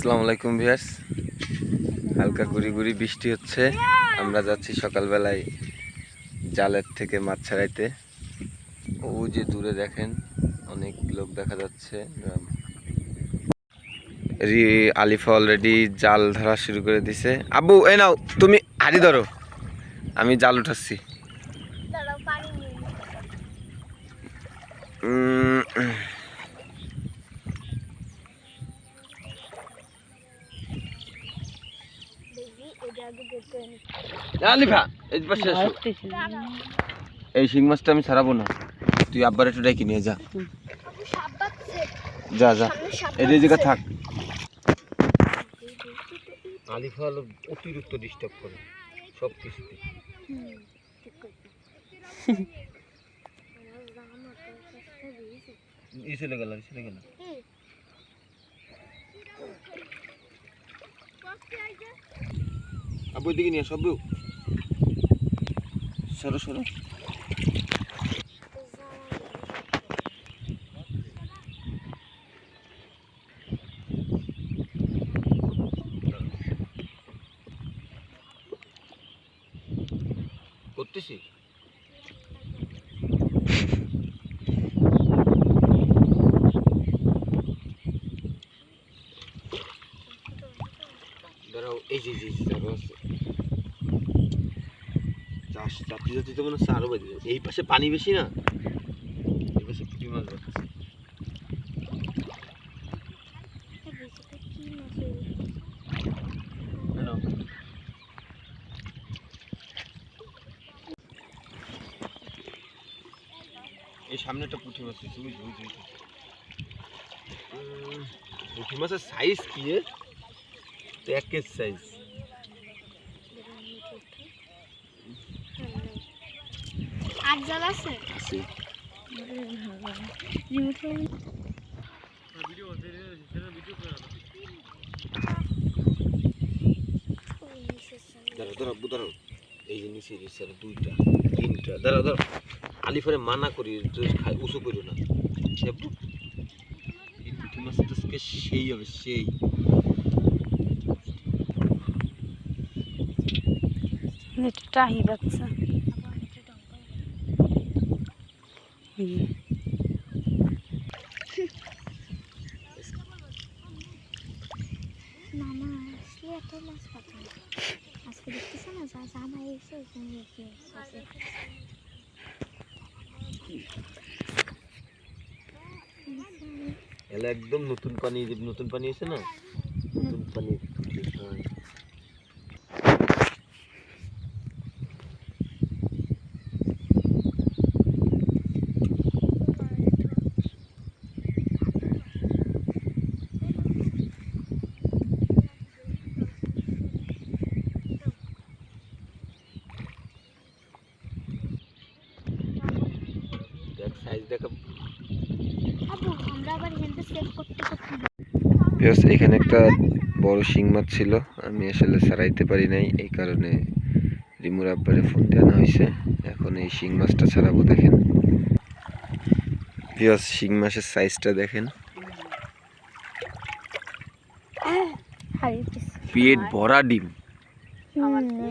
আসসালামু আলাইকুম ভিয়ার্স হালকা গুড়ি গুড়ি বৃষ্টি হচ্ছে। আমরা যাচ্ছি সকালবেলায় জালের থেকে মাছ ছাড়াইতে। ও যে দূরে দেখেন অনেক লোক দেখা যাচ্ছে। রি- আলিফা অলরেডি জাল ধরা শুরু করে দিছে। আবু এ নাও তুমি হাড়ি ধরো। আমি জাল উঠাচ্ছি। উম, দেখবি এটা আগে দেখতে নি আলিফা এই শিং মাছটা আমি ছাড়াবো না। তুই আব্বার একটু ডেকে নিয়ে যা। যা যা। এই জায়গা থাক। আলিফা হলো অতিরিক্ত ডিস্টার্ব করে সব কিছুতে। চলে গেল চলে গেল? আব্বু দিকে নিয়ে সব সরো সরো। করতেছি? দাঁড়াও এই যে। আছে। তো মনে এই পাশে পানি বেশি না? এই পাশে মাছ এই সামনে একটা পুঁটি মাছ ওই যে। উম, পুঁটি মাছের সাইজ কি এক কেজি সাইজ আর জাল আছে? আছে। দাঁড়াও এই যে নিচে দিচ্ছে আরও দুইটা তিনটা। দাঁড়াও দাঁড়াও। আলিফারে মানা করি খাই উঁচু করো না। সে আব্বু এই পুঁটি মাছটা আজকে সেই হবে সেই। টাহি বাচ্চা মামা মাছ পাতা। আজকে দেখতেছে না যা জামা এসে ওখানে। একদম নতুন পানি নতুন পানি এসে না নতুন পানি হ্যাঁ। দেখ সাইজ দেখা। আবু আমরা আবার হেলতে সেভ করতে করতে বিকজ এখানে একটা বড় শিং মাছ ছিল। আমি আসলে ছাড়াইতে পারি নাই এই কারণে রিমুর আব্বারে ফোন দেওয়া হয়েছে। এখন এই শিং মাছটা ছাড়াবো দেখেন। বিকজ শিং মাছের সাইজটা দেখেন। পেট ভরা ডিম। আমার হুম,